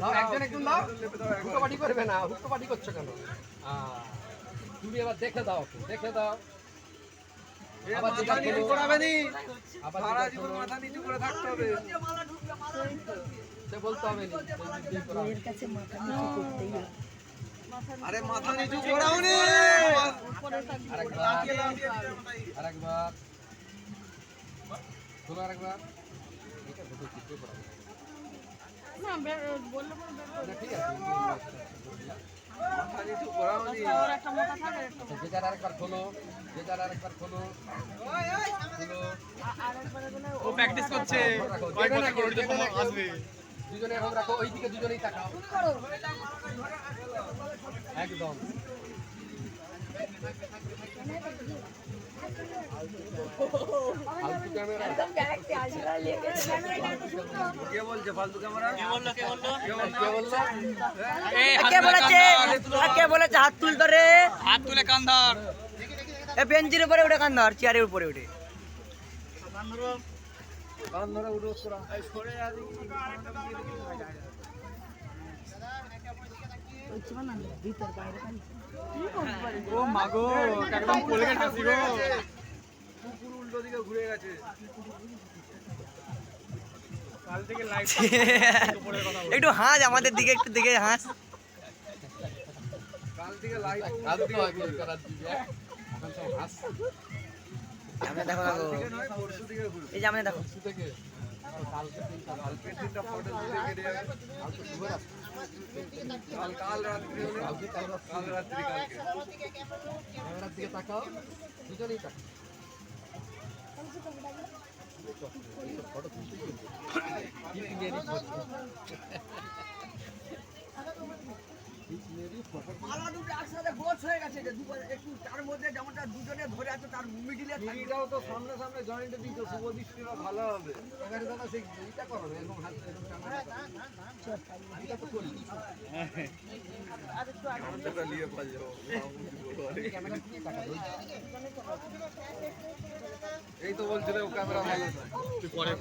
দাও, একজন একজন দাও হুটো পাটি করবে না। হুটো পাটি করছ কেন তুমি এবার দেখে দাও দেখে দাও আরে মাথা নিচু করাও আরেকবার আরেকবার। খোলো এটা করা ঠিক আছে মাথা নিচু আচ্ছা, যে যার আরেকবার খোলো যে যার আরেকবার খোলো। খোলো। ও প্র্যাকটিস করছে। রাখো, কয়েক যেখানে বছর রাখো, করে যেখানে আসবে। দুজনে এখন রাখো ওইদিকে দুজনেই তাকাও। একদম। বলছে হাত তুলে ধর। হাত তুলে কান ধর বেঞ্চির উপরে উঠে কান ধর চেয়ারের উপরে উঠে কান ধরে উঠো ও মাগো একদম কোলগেট হাসি গো। কুকুর উল্টো দিকে ঘুরে গেছে। কাল থেকে লাইভ একটু হাস আমাদের দিকে একটু দিকে হাস। কাল থেকে লাইভ ফালতু বিয়ে করার দিকে এখন সব হাসছে সামনে দেখো এই যে সামনে দেখো। কালকে কালকে তিনটা ফটো তুলে কেটে যাবে। কালকে শুভ রাত্রি কাল কাল রাত্রি হলে কালকে কাল রাত্রি কাল রাত্রি কালকে ক্যামেরার দিকে তাকাও দুজনেই তাকাও ফটো তুলতে নিয়ে দুটো একসাথে হয়ে গেছে যে একটু তার মধ্যে যেমনটা দুজনে ধরে আছে, তার মিডিলে তো সামনে সামনে জয়েন্টে দিত ভালো হবে। এই তো বলছিল ক্যামেরা ভালো নয়।